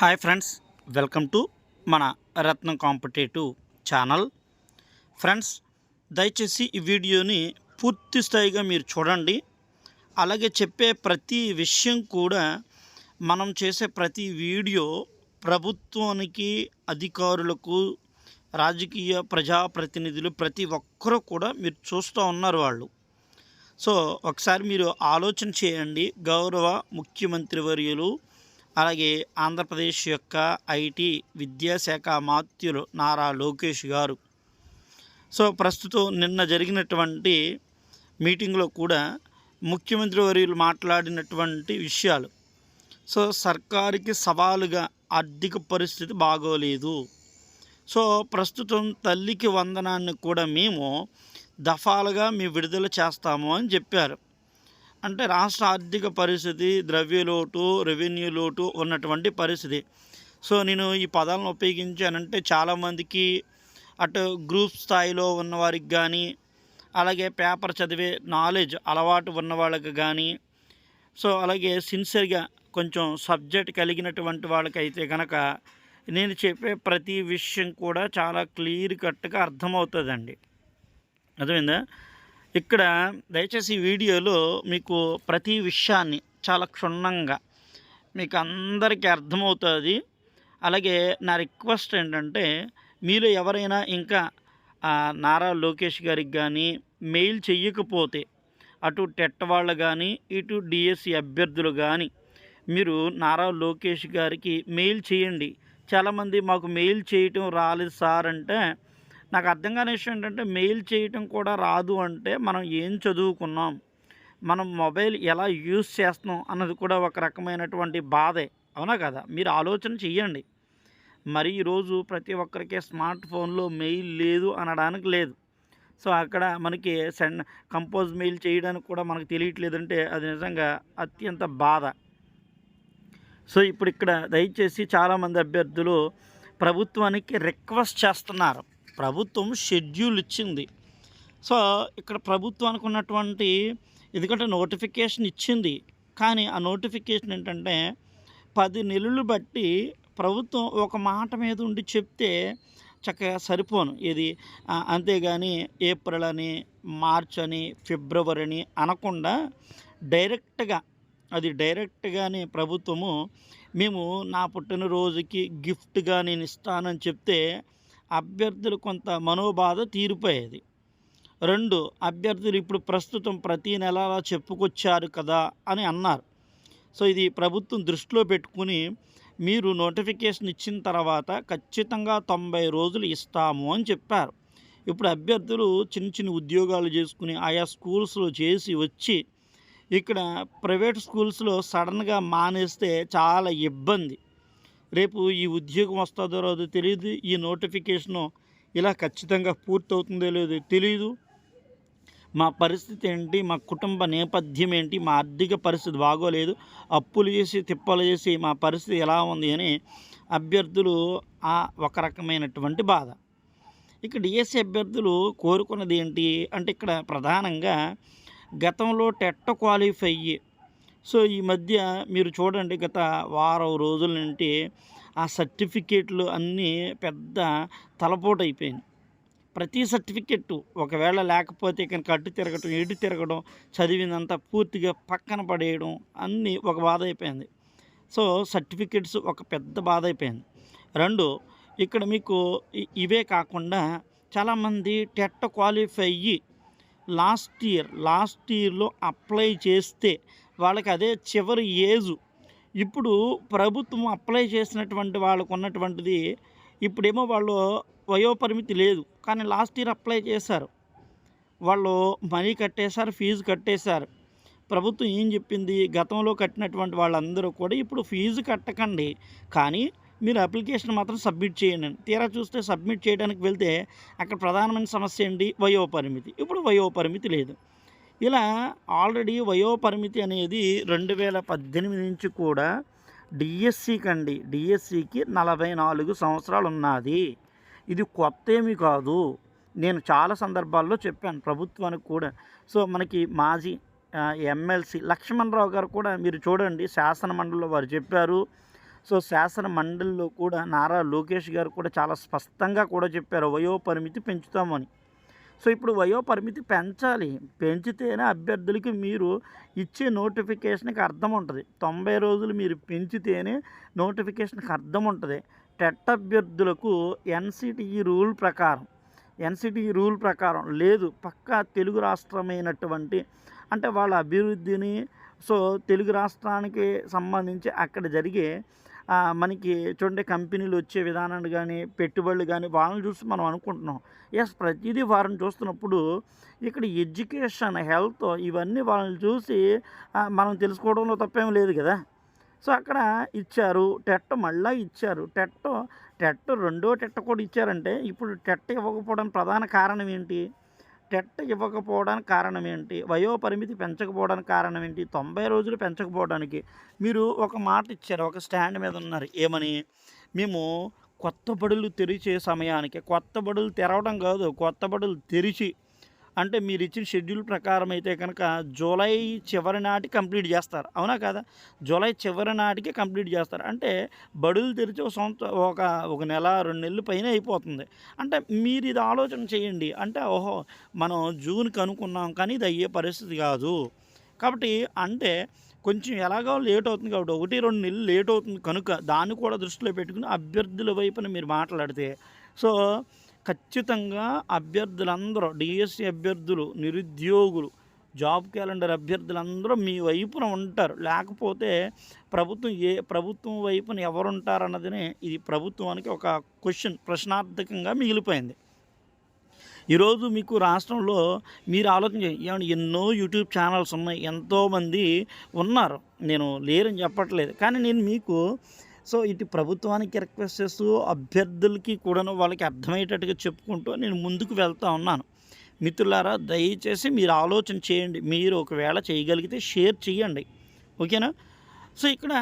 Hi friends welcome to మన రత్నం competitive channel. Friends దయచేసి ఈ వీడియోని పూర్తి స్థాయిగా మీరు చూడండి. అలాగే చెప్పే ప్రతి విషయం కూడా మనం చేసే ప్రతి వీడియో ప్రభుత్వానికి అధికారులకు రాజకీయ ప్రజాప్రతినిధులు ప్రతి ఒక్కరూ కూడా మీరు చూస్తూ ఉన్నారు వాళ్ళు. సో ఒకసారి మీరు ఆలోచన చేయండి. గౌరవ ముఖ్యమంత్రి వర్యులు అలాగే ఆంధ్రప్రదేశ్ యొక్క ఐటీ విద్యాశాఖ మాత్యులు నారా లోకేష్ గారు. సో ప్రస్తుతం నిన్న జరిగినటువంటి మీటింగ్లో కూడా ముఖ్యమంత్రి వర్యులు మాట్లాడినటువంటి విషయాలు. సో సర్కారుకి సవాలుగా ఆర్థిక పరిస్థితి బాగోలేదు. సో ప్రస్తుతం తల్లికి వందనాన్ని కూడా మేము దఫాలుగా మీ విడుదల చేస్తాము అని చెప్పారు. అంటే రాష్ట్ర ఆర్థిక పరిస్థితి ద్రవ్య లోటు రెవెన్యూ లోటు ఉన్నటువంటి పరిస్థితి. సో నేను ఈ పదాలను ఉపయోగించానంటే చాలామందికి అటు గ్రూప్ స్థాయిలో ఉన్నవారికి కానీ అలాగే పేపర్ చదివే నాలెడ్జ్ అలవాటు ఉన్న వాళ్ళకి కానీ సో అలాగే సిన్సియర్గా కొంచెం సబ్జెక్ట్ కలిగినటువంటి వాళ్ళకైతే కనుక నేను చెప్పే ప్రతి విషయం కూడా చాలా క్లియర్ కట్గా అర్థమవుతుందండి. అర్థమైందా? ఇక్కడ దయచేసి వీడియోలో మీకు ప్రతి విషయాన్ని చాలా క్షుణ్ణంగా మీకు అందరికీ అర్థమవుతుంది. అలాగే నా రిక్వెస్ట్ ఏంటంటే మీరు ఎవరైనా ఇంకా నారా లోకేష్ గారికి కానీ మెయిల్ చెయ్యకపోతే అటు టెట్ వాళ్ళు కానీ ఇటు డిఎస్సి అభ్యర్థులు కానీ మీరు నారా లోకేష్ గారికి మెయిల్ చేయండి. చాలామంది మాకు మెయిల్ చేయటం రాలేదు సార్ అంటే నాకు అర్థం కాని విషయం ఏంటంటే మెయిల్ చేయటం కూడా రాదు అంటే మనం ఏం చదువుకున్నాం? మనం మొబైల్ ఎలా యూజ్ చేస్తున్నాం? అన్నది కూడా ఒక రకమైనటువంటి బాధే. అవునా కదా? మీరు ఆలోచన చెయ్యండి. మరి ఈరోజు ప్రతి ఒక్కరికి స్మార్ట్ ఫోన్లో మెయిల్ లేదు అనడానికి లేదు. సో అక్కడ మనకి సెండ్ కంపోజ్ మెయిల్ చేయడానికి కూడా మనకు తెలియట్లేదంటే అది నిజంగా అత్యంత బాధ. సో ఇప్పుడు ఇక్కడ దయచేసి చాలామంది అభ్యర్థులు ప్రభుత్వానికి రిక్వెస్ట్ చేస్తున్నారు. ప్రభుత్వం షెడ్యూల్ ఇచ్చింది సో ఇక్కడ ప్రభుత్వానికి ఉన్నటువంటి ఎందుకంటే నోటిఫికేషన్ ఇచ్చింది. కానీ ఆ నోటిఫికేషన్ ఏంటంటే పది నెలలు బట్టి ప్రభుత్వం ఒక మాట మీద ఉండి చెప్తే చక్కగా సరిపోను. ఇది అంతేగాని ఏప్రిల్ అని మార్చ్ అని ఫిబ్రవరి అని అనకుండా డైరెక్ట్గా అది డైరెక్ట్గానే ప్రభుత్వము మేము నా పుట్టినరోజుకి గిఫ్ట్గా నేను ఇస్తానని చెప్తే అభ్యర్థులు కొంత మనోబాధ తీరిపోయేది. రెండు అభ్యర్థులు ఇప్పుడు ప్రస్తుతం ప్రతి నెల చెప్పుకొచ్చారు కదా అని అన్నారు. సో ఇది ప్రభుత్వం దృష్టిలో పెట్టుకుని మీరు నోటిఫికేషన్ ఇచ్చిన తర్వాత ఖచ్చితంగా తొంభై రోజులు ఇస్తాము అని చెప్పారు. ఇప్పుడు అభ్యర్థులు చిన్న చిన్న ఉద్యోగాలు చేసుకుని ఆయా స్కూల్స్లో చేసి వచ్చి ఇక్కడ ప్రైవేట్ స్కూల్స్లో సడన్గా మానేస్తే చాలా ఇబ్బంది. రేపు ఈ ఉద్యోగం వస్తుందో రాదో తెలియదు ఈ నోటిఫికేషను ఇలా ఖచ్చితంగా పూర్తవుతుందో లేదో తెలియదు మా పరిస్థితి ఏంటి? మా కుటుంబ నేపథ్యం ఏంటి? మా ఆర్థిక పరిస్థితి బాగోలేదు. అప్పులు చేసి తిప్పలు చేసి మా పరిస్థితి ఎలా ఉంది అని అభ్యర్థులు ఆ ఒక రకమైనటువంటి బాధ. ఇక్కడ డిఎస్సి అభ్యర్థులు కోరుకున్నది ఏంటి? అంటే ఇక్కడ ప్రధానంగా గతంలో టెట్ క్వాలిఫై అయ్యి సో ఈ మధ్య మీరు చూడండి గత వారం రోజుల నుండి ఆ సర్టిఫికేట్లు అన్నీ పెద్ద తలపోటు అయిపోయింది ప్రతి సర్టిఫికెట్ ఒకవేళ లేకపోతే కనుక కట్టు తిరగటం ఎటు తిరగడం చదివిందంతా పూర్తిగా పక్కన పడేయడం అన్నీ ఒక బాధ అయిపోయింది. సో సర్టిఫికెట్స్ ఒక పెద్ద బాధ అయిపోయింది. రెండు ఇక్కడ మీకు ఇవే కాకుండా చాలామంది టెట్ క్వాలిఫై అయ్యి లాస్ట్ ఇయర్ లాస్ట్ ఇయర్లో అప్లై చేస్తే వాళ్ళకి అదే చివరి ఏజు. ఇప్పుడు ప్రభుత్వం అప్లై చేసినటువంటి వాళ్ళకు ఉన్నటువంటిది ఇప్పుడేమో వాళ్ళు వయోపరిమితి లేదు. కానీ లాస్ట్ ఇయర్ అప్లై చేశారు. వాళ్ళు మనీ కట్టేశారు ఫీజు కట్టేశారు. ప్రభుత్వం ఏం చెప్పింది? గతంలో కట్టినటువంటి వాళ్ళందరూ కూడా ఇప్పుడు ఫీజు కట్టకండి. కానీ మీరు అప్లికేషన్ మాత్రం సబ్మిట్ చేయండి. తీరా చూస్తే సబ్మిట్ చేయడానికి వెళ్తే అక్కడ ప్రధానమైన సమస్య ఏంటి? వయోపరిమితి. ఇప్పుడు వయోపరిమితి లేదు. ఇలా ఆల్రెడీ వయోపరిమితి అనేది రెండు వేల పద్దెనిమిది నుంచి కూడా డిఎస్సికి అండి డిఎస్సికి నలభై నాలుగు సంవత్సరాలు ఉన్నది ఇది కొత్త ఏమీ కాదు. నేను చాలా సందర్భాల్లో చెప్పాను ప్రభుత్వానికి కూడా. సో మనకి మాజీ ఎమ్మెల్సీ లక్ష్మణరావు గారు కూడా మీరు చూడండి శాసన మండలిలో వారు చెప్పారు. సో శాసన మండలిలో కూడా నారా లోకేష్ గారు కూడా చాలా స్పష్టంగా కూడా చెప్పారు వయోపరిమితి పెంచుతామని. సో ఇప్పుడు వయోపరిమితి పెంచాలి. పెంచితేనే అభ్యర్థులకి మీరు ఇచ్చే నోటిఫికేషన్కి అర్థం ఉంటుంది. తొంభై రోజులు మీరు పెంచితేనే నోటిఫికేషన్కి అర్థం ఉంటుంది. టెట్ అభ్యర్థులకు ఎన్సిటిఈ రూల్ ప్రకారం ఎన్సిటిఈ రూల్ ప్రకారం లేదు పక్కా తెలుగు రాష్ట్రమైనటువంటి అంటే వాళ్ళ అభివృద్ధిని సో తెలుగు రాష్ట్రానికి సంబంధించి అక్కడ జరిగే మనకి చూడండి కంపెనీలు వచ్చే విధానాన్ని కానీ పెట్టుబడులు కానీ వాళ్ళని చూసి మనం అనుకుంటున్నాం. ఎస్ ప్రతిదీ వారిని చూస్తున్నప్పుడు ఇక్కడ ఎడ్యుకేషన్ హెల్త్ ఇవన్నీ వాళ్ళని చూసి మనం తెలుసుకోవడంలో తప్పేం లేదు కదా. సో అక్కడ ఇచ్చారు టెట్ మళ్ళీ ఇచ్చారు. టెట్ టెట్ రెండో టెట్ కూడా ఇచ్చారంటే ఇప్పుడు టెట్ ఇవ్వకపోవడం ప్రధాన కారణం ఏంటి? టెట్ ఇవ్వకపోవడానికి కారణం ఏంటి? వయోపరిమితి పెంచకపోవడానికి కారణం ఏంటి? తొంభై రోజులు పెంచకపోవడానికి మీరు ఒక మాట ఇచ్చారు ఒక స్టాండ్ మీద ఉన్నారు. ఏమని? మేము కొత్త బడులు తెరిచే సమయానికి కొత్త బడులు తెరవడం కాదు కొత్త బడులు తెరిచి అంటే మీరు ఇచ్చిన షెడ్యూల్ ప్రకారం అయితే కనుక జూలై చివరి నాటి కంప్లీట్ చేస్తారు. అవునా కదా? జూలై చివరి నాటికి కంప్లీట్ చేస్తారు. అంటే బడులు తెరిచి ఒక సంవత్సరం ఒక ఒక నెల రెండు నెలలు పైన అయిపోతుంది. అంటే మీరు ఇది ఆలోచన చేయండి. అంటే ఓహో మనం జూన్కి అనుకున్నాం కానీ ఇది అయ్యే పరిస్థితి కాదు. కాబట్టి అంటే కొంచెం ఎలాగో లేట్ అవుతుంది కాబట్టి ఒకటి రెండు నెలలు లేట్ అవుతుంది కనుక దాన్ని కూడా దృష్టిలో పెట్టుకుని అభ్యర్థుల వైపున మీరు మాట్లాడితే. సో ఖచ్చితంగా అభ్యర్థులందరూ డిఎస్సి అభ్యర్థులు నిరుద్యోగులు జాబ్ క్యాలెండర్ అభ్యర్థులందరూ మీ వైపున ఉంటారు. లేకపోతే ప్రభుత్వం ఏ ప్రభుత్వం వైపున ఎవరుంటారన్నదినే ఇది ప్రభుత్వానికి ఒక క్వశ్చన్ ప్రశ్నార్థకంగా మిగిలిపోయింది. ఈరోజు మీకు రాష్ట్రంలో మీరు ఆలోచన చేయండి. ఎన్నో యూట్యూబ్ ఛానల్స్ ఉన్నాయి ఎంతోమంది ఉన్నారు. నేను లేరని చెప్పట్లేదు. కానీ నేను మీకు సో ఇటు ప్రభుత్వానికి రిక్వెస్ట్ చేస్తూ అభ్యర్థులకి కూడాను వాళ్ళకి అర్థమయ్యేటట్టుగా చెప్పుకుంటూ నేను ముందుకు వెళ్తా ఉన్నాను. మిత్రులారా దయచేసి మీరు ఆలోచన చేయండి. మీరు ఒకవేళ చేయగలిగితే షేర్ చేయండి. ఓకేనా? సో ఇక్కడ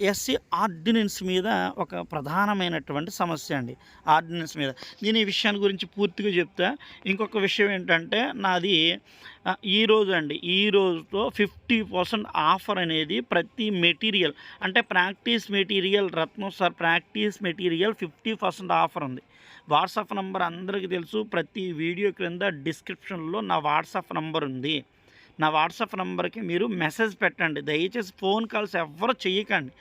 ఎస్సీ ఆర్డినెన్స్ మీద ఒక ప్రధానమైనటువంటి సమస్య అండి ఆర్డినెన్స్ మీద. నేను ఈ విషయాన్ని గురించి పూర్తిగా చెప్తా. ఇంకొక విషయం ఏంటంటే నాది ఈరోజు ఈ రోజు అండి ఈ రోజుతో ఫిఫ్టీ పర్సెంట్ ఆఫర్ అనేది ప్రతి మెటీరియల్ అంటే practice material Ratnam sir practice material fifty percent offer ఉంది. వాట్సాప్ నంబర్ అందరికీ తెలుసు ప్రతి వీడియో క్రింద డిస్క్రిప్షన్లో నా వాట్సాప్ నంబర్ ఉంది. నా వాట్సాప్ నెంబర్కి మీరు మెసేజ్ పెట్టండి. దయచేసి ఫోన్ కాల్స్ ఎవ్వరు చేయకండి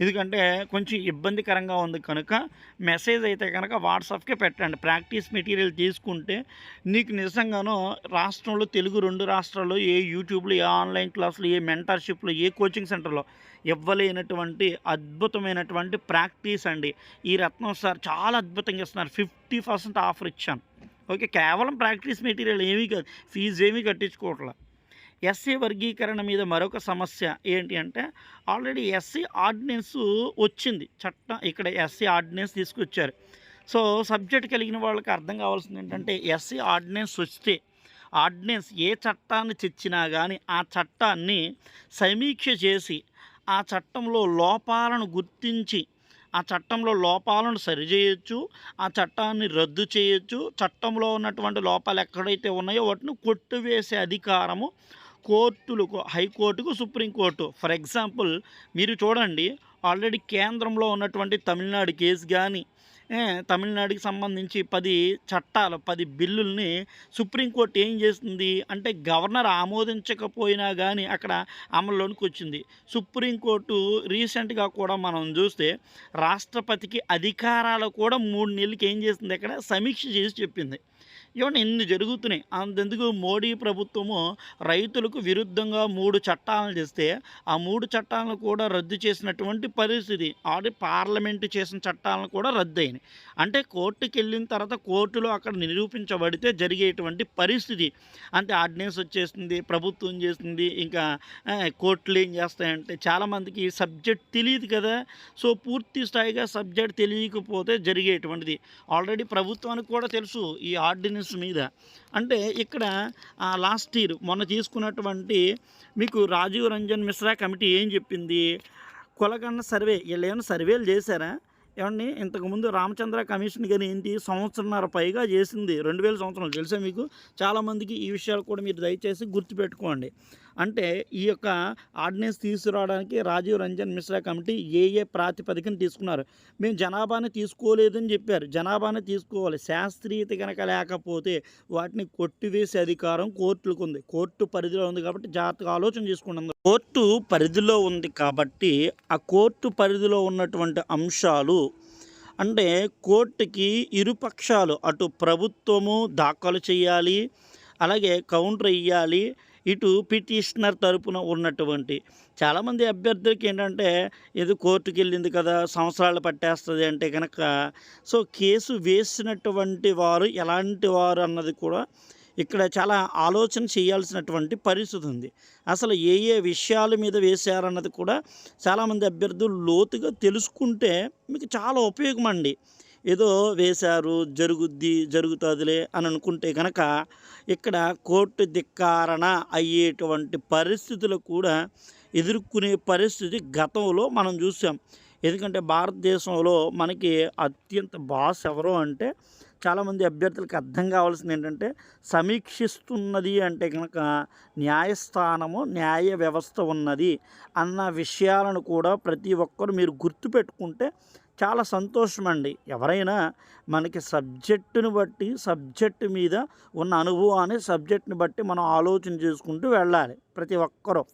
ఎందుకంటే కొంచెం ఇబ్బందికరంగా ఉంది కనుక మెసేజ్ అయితే కనుక వాట్సాప్కే పెట్టండి. ప్రాక్టీస్ మెటీరియల్ తీసుకుంటే నీకు నిజంగానో రాష్ట్రంలో తెలుగు రెండు రాష్ట్రాల్లో ఏ యూట్యూబ్లో ఏ ఆన్లైన్ క్లాసులు ఏ మెంటర్షిప్లో ఏ కోచింగ్ సెంటర్లో ఇవ్వలేనటువంటి అద్భుతమైనటువంటి ప్రాక్టీస్ అండి. ఈ రత్నం సార్ చాలా అద్భుతంగా ఇస్తున్నారు. ఫిఫ్టీ పర్సెంట్ ఆఫర్ ఇచ్చాను. ఓకే కేవలం ప్రాక్టీస్ మెటీరియల్ ఏమీ కాదు. ఫీజు ఏమీ కట్టించుకోవట్లేదు ఎస్సీ వర్గీకరణ మీద మరొక సమస్య ఏంటి అంటే ఆల్రెడీ ఎస్సీ ఆర్డినెన్స్ వచ్చింది. చట్టం ఇక్కడ ఎస్సీ ఆర్డినెన్స్ తీసుకొచ్చారు. సో సబ్జెక్ట్ కలిగిన వాళ్ళకి అర్థం కావాల్సింది ఏంటంటే ఎస్సీ ఆర్డినెన్స్ వస్తే ఆర్డినెన్స్ ఏ చట్టాన్ని తెచ్చినా కానీ ఆ చట్టాన్ని సమీక్ష చేసి ఆ చట్టంలో లోపాలను గుర్తించి ఆ చట్టంలో లోపాలను సరిచేయొచ్చు ఆ చట్టాన్ని రద్దు చేయొచ్చు చట్టంలో ఉన్నటువంటి లోపాలు ఎక్కడైతే ఉన్నాయో వాటిని కొట్టువేసే అధికారము కోర్టులకు హైకోర్టుకు సుప్రీంకోర్టు ఫర్ ఎగ్జాంపుల్ మీరు చూడండి ఆల్రెడీ కేంద్రంలో ఉన్నటువంటి తమిళనాడు కేసు కానీ తమిళనాడుకి సంబంధించి పది చట్టాలు పది బిల్లుల్ని సుప్రీంకోర్టు ఏం చేస్తుంది అంటే గవర్నర్ ఆమోదించకపోయినా కానీ అక్కడ అమల్లోనికి వచ్చింది. సుప్రీంకోర్టు రీసెంట్గా కూడా మనం చూస్తే రాష్ట్రపతికి అధికారాలు కూడా మూడు నెలలకి ఏం చేస్తుంది అక్కడ? సమీక్ష చేసి చెప్పింది. ఇవన్నీ ఇన్ని జరుగుతున్నాయి. అంతెందుకు మోడీ ప్రభుత్వము రైతులకు విరుద్ధంగా మూడు చట్టాలను చేస్తే ఆ మూడు చట్టాలను కూడా రద్దు చేసినటువంటి పరిస్థితి. ఆడి పార్లమెంటు చేసిన చట్టాలను కూడా రద్దు అయినాయి. అంటే కోర్టుకి వెళ్ళిన తర్వాత కోర్టులో అక్కడ నిరూపించబడితే జరిగేటువంటి పరిస్థితి. అంటే ఆర్డినెన్స్ వచ్చేసింది ప్రభుత్వం చేస్తుంది ఇంకా కోర్టులు ఏం చేస్తాయంటే చాలామందికి ఈ సబ్జెక్ట్ తెలియదు కదా. సో పూర్తి స్థాయిగా సబ్జెక్ట్ తెలియకపోతే జరిగేటువంటిది. ఆల్రెడీ ప్రభుత్వానికి కూడా తెలుసు ఈ ఆర్డినెన్స్ మీద. అంటే ఇక్కడ లాస్ట్ ఇయర్ మొన్న తీసుకున్నటువంటి మీకు రాజీవ్ రంజన్ మిశ్రా కమిటీ ఏం చెప్పింది? కులగన్న సర్వే వీళ్ళు ఏమైనా సర్వేలు చేశారా? ఏమండి ఇంతకుముందు రామచంద్ర కమిషన్ కానీ ఏంటి సంవత్సరంన్నర పైగా చేసింది రెండు వేల సంవత్సరాలు తెలుసా మీకు? చాలామందికి ఈ విషయాలు కూడా మీరు దయచేసి గుర్తుపెట్టుకోండి. అంటే ఈ యొక్క ఆర్డినెన్స్ తీసుకురావడానికి రాజీవ్ రంజన్ మిశ్రా కమిటీ ఏ ఏ ప్రాతిపదికను తీసుకున్నారు. మేము జనాభాని తీసుకోలేదని చెప్పారు. జనాభాని తీసుకోవాలి. శాస్త్రీయత కనుక లేకపోతే వాటిని కొట్టివేసే అధికారం కోర్టులకు ఉంది. కోర్టు పరిధిలో ఉంది కాబట్టి జాగ్రత్తగా ఆలోచన చేసుకుంటుంది కోర్టు పరిధిలో ఉంది కాబట్టి ఆ కోర్టు పరిధిలో ఉన్నటువంటి అంశాలు అంటే కోర్టుకి ఇరుపక్షాలు అటు ప్రభుత్వము దాఖలు చేయాలి. అలాగే కౌంటర్ ఇవ్వాలి ఇటు పిటిషనర్ తరపున ఉన్నటువంటి చాలామంది అభ్యర్థులకి ఏంటంటే ఏదో కోర్టుకి వెళ్ళింది కదా సంవత్సరాలు పట్టేస్తుంది అంటే కనుక సో కేసు వేసినటువంటి వారు ఎలాంటి వారు అన్నది కూడా ఇక్కడ చాలా ఆలోచన చేయాల్సినటువంటి పరిస్థితి ఉంది. అసలు ఏ ఏ విషయాల మీద వేశారన్నది కూడా చాలామంది అభ్యర్థులు లోతుగా తెలుసుకుంటే మీకు చాలా ఉపయోగం అండి. ఏదో వేశారు జరుగుద్ది జరుగుతుందిలే అని అనుకుంటే కనుక ఇక్కడ కోర్టు ధిక్కారణ అయ్యేటువంటి పరిస్థితులు కూడా ఎదుర్కొనే పరిస్థితి గతంలో మనం చూసాం. ఎందుకంటే భారతదేశంలో మనకి అత్యంత బాస్ ఎవరు అంటే చాలామంది అభ్యర్థులకు అర్థం కావాల్సింది ఏంటంటే సమీక్షిస్తున్నది అంటే కనుక న్యాయస్థానము న్యాయ వ్యవస్థ ఉన్నది అన్న విషయాలను కూడా ప్రతి ఒక్కరు మీరు గుర్తుపెట్టుకుంటే చాలా సంతోషం అండి ఎవరైనా మనకి సబ్జెక్టుని బట్టి సబ్జెక్టు మీద ఉన్న అనుభవాన్ని సబ్జెక్టుని బట్టి మనం ఆలోచన చేసుకుంటూ వెళ్ళాలి. ప్రతి ఒక్కరూ.